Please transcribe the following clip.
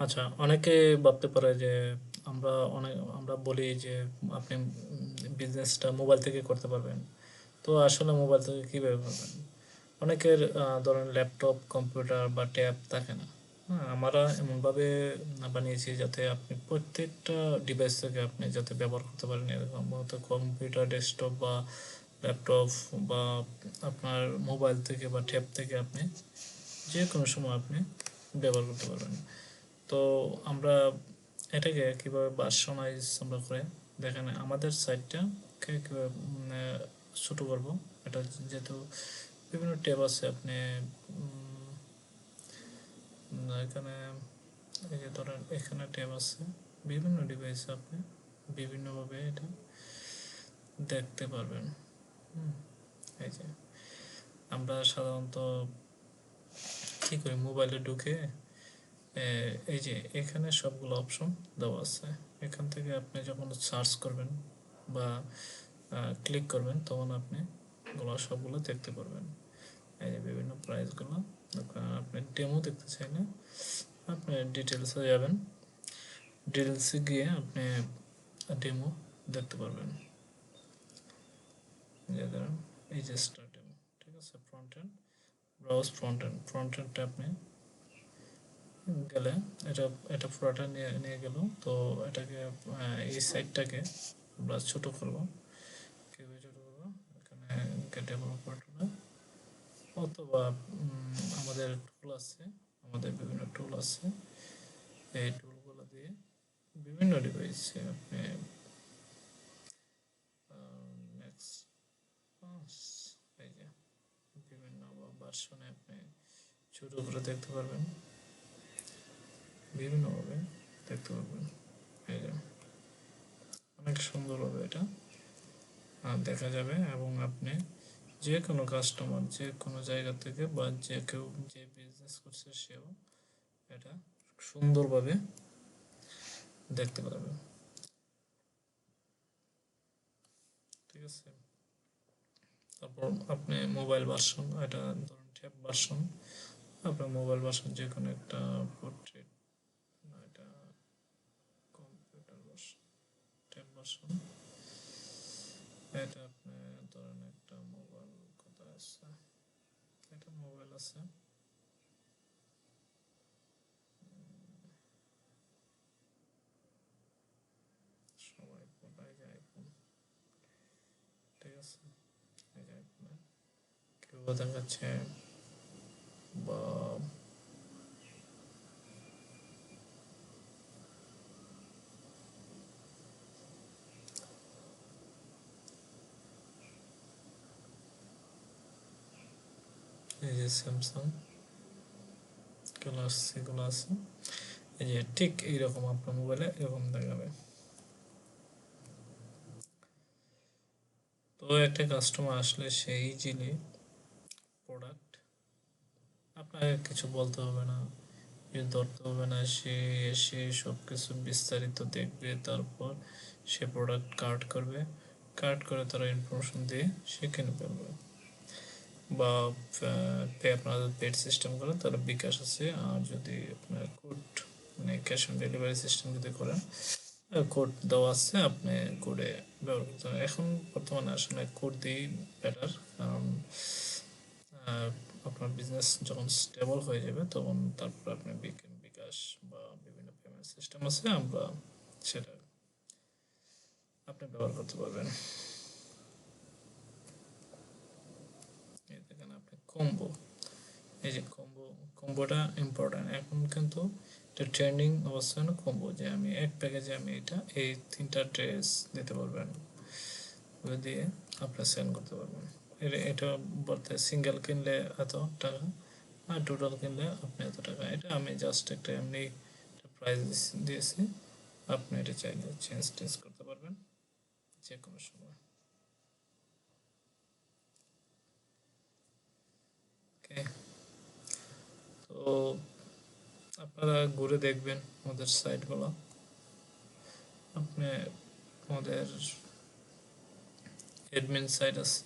আচ্ছা অনেকে ভাবতে পারে যে আমরা অনেক, আমরা বলি যে আপনি বিজনেসটা মোবাইল থেকে করতে পারবেন। তো আসলে মোবাইল থেকে কীভাবে করবেন অনেকের ধরেন ল্যাপটপ কম্পিউটার বা ট্যাব থাকে না। হ্যাঁ আমরা এমনভাবে বানিয়েছি যাতে আপনি প্রত্যেকটা ডিভাইস থেকে আপনি যাতে ব্যবহার করতে পারেন এরকম। হয়তো কম্পিউটার ডেস্কটপ বা ল্যাপটপ বা আপনার মোবাইল থেকে বা ট্যাব থেকে আপনি যে কোনো সময় আপনি ব্যবহার করতে পারবেন। তো আমরা এটাকে কীভাবে বার্সনাইজ আমরা করে? দেখেন, আমাদের সাইটটা কীভাবে ছোটো করব? এটা যেহেতু বিভিন্ন ট্যাব আছে, আপনি এখানে, এই যে ধরেন, এখানে ট্যাব আছে। বিভিন্ন ডিভাইসে আপনি বিভিন্নভাবে এটা দেখতে পারবেন। এই যে। আমরা সাধারণত কী করি? মোবাইলে ঢুকে এই যে এখানে সবগুলো অপশন দেওয়া আছে। এখান থেকে আপনি যখন সার্চ করবেন বা ক্লিক করবেন, তখন আপনি গুলো সবগুলো দেখতে পারবেন। এই যে বিভিন্ন প্রাইসগুলো আপনি ডেমো দেখতে চাইলে আপনি ডিটেলসে যাবেন। ডিটেলসে গিয়ে আপনি ডেমো দেখতে পারবেন। এই যে স্টার্ট ডেমো ঠিক আছে front end browse front end front এন্ডটা আপনি গেলে, এটা এটা পুরোটা নিয়ে নিয়ে গেল। তো এটাকে এই সাইডটাকে আমরা ছোট করব। কীভাবে ছোট করব এখানে ডেভেলপারটা অথবা আমাদের টুল আছে, আমাদের বিভিন্ন টুল আছে। এই টুলগুলো দিয়ে বিভিন্ন ডিভাইসে আপনি বিভিন্ন ভার্সনে আপনি ছোট করে দেখতে পারবেন। বিভিন্নভাবে দেখতে পারবেন এই যে, অনেক সুন্দর হবে এটা। দেখা যাবে এবং আপনি যে কোনো কাস্টমার যে কোনো জায়গা থেকে বা যে কেউ যে বিজনেস করছে সেও এটা সুন্দরভাবে দেখতে পারবে। ঠিক আছে? তারপর আপনি মোবাইল ভার্সন এটা ধরুন ট্যাব ভার্সন আপনার মোবাইল ভার্সন যে কোনো একটা পোর্ট্রেট না এটা কম্পিউটার ভার্সন ভার্সন এটা আপনি ধরেন একটা মোবাইল কোথায় আছে। এটা মোবাইল আছে। সবাই কোথায় যায় ঠিক আছে? কেউ দেখাচ্ছে বা এই যে স্যামসাং গ্লাস এগুলো আছে এই যে ঠিক এইরকম আপনার মোবাইলে এরকম দেখাবে। তো একটা কাস্টমার আসলে সেই প্রোডাক্ট আপনাকে কিছু বলতে হবে না। ধরতে হবে না, সে এসে সব কিছু বিস্তারিত দেখবে, তারপর সে প্রোডাক্ট কার্ড করবে। কার্ড করে তারা ইনফরমেশন দিয়ে সে কিনে ফেলবে। বা পে আপনারা পেড সিস্টেম করেন, তাহলে বিকাশ আছে। আর যদি আপনার কোড মানে ক্যাশ অন ডেলিভারি সিস্টেম যদি করেন কোড দেওয়া আছে, আপনি কোডে ব্যবহার করতে পারেন। এখন বর্তমানে আসলে কোড দিয়েই বেটার কারণ আপনার বিজনেস যখন স্টেবল হয়ে যাবে, তখন তারপর আপনি বিকাশ বা বিভিন্ন পেমেন্ট সিস্টেম আছে, আমরা সেটা আপনি ব্যবহার করতে পারবেন এই দেখেন আপনি কম্বো এই যে কম্বো কম্বোটা ইম্পর্টেন্ট এখন কিন্তু এটা ট্রেন্ডিং অবস্থায় কম্বো যে আমি এক প্যাকেজে আমি এটা, এই তিনটা ড্রেস দিতে পারবেন দিয়ে আপনি সেন্ড করতে পারবেন এটা বলতে সিঙ্গেল কিনলে এত টাকা আর টোটাল কিনলে আপনি এত টাকা। এটা আমি জাস্ট একটা এমনি প্রাইস দিয়েছি। আপনি এটা চাইলে চেঞ্জ টেঞ্জ করতে পারবেন যে কোনো সময়। ওকে তো আপনারা ঘুরে দেখবেন আমাদের সাইটগুলো আপনি আমাদের অ্যাডমিন সাইট আছে।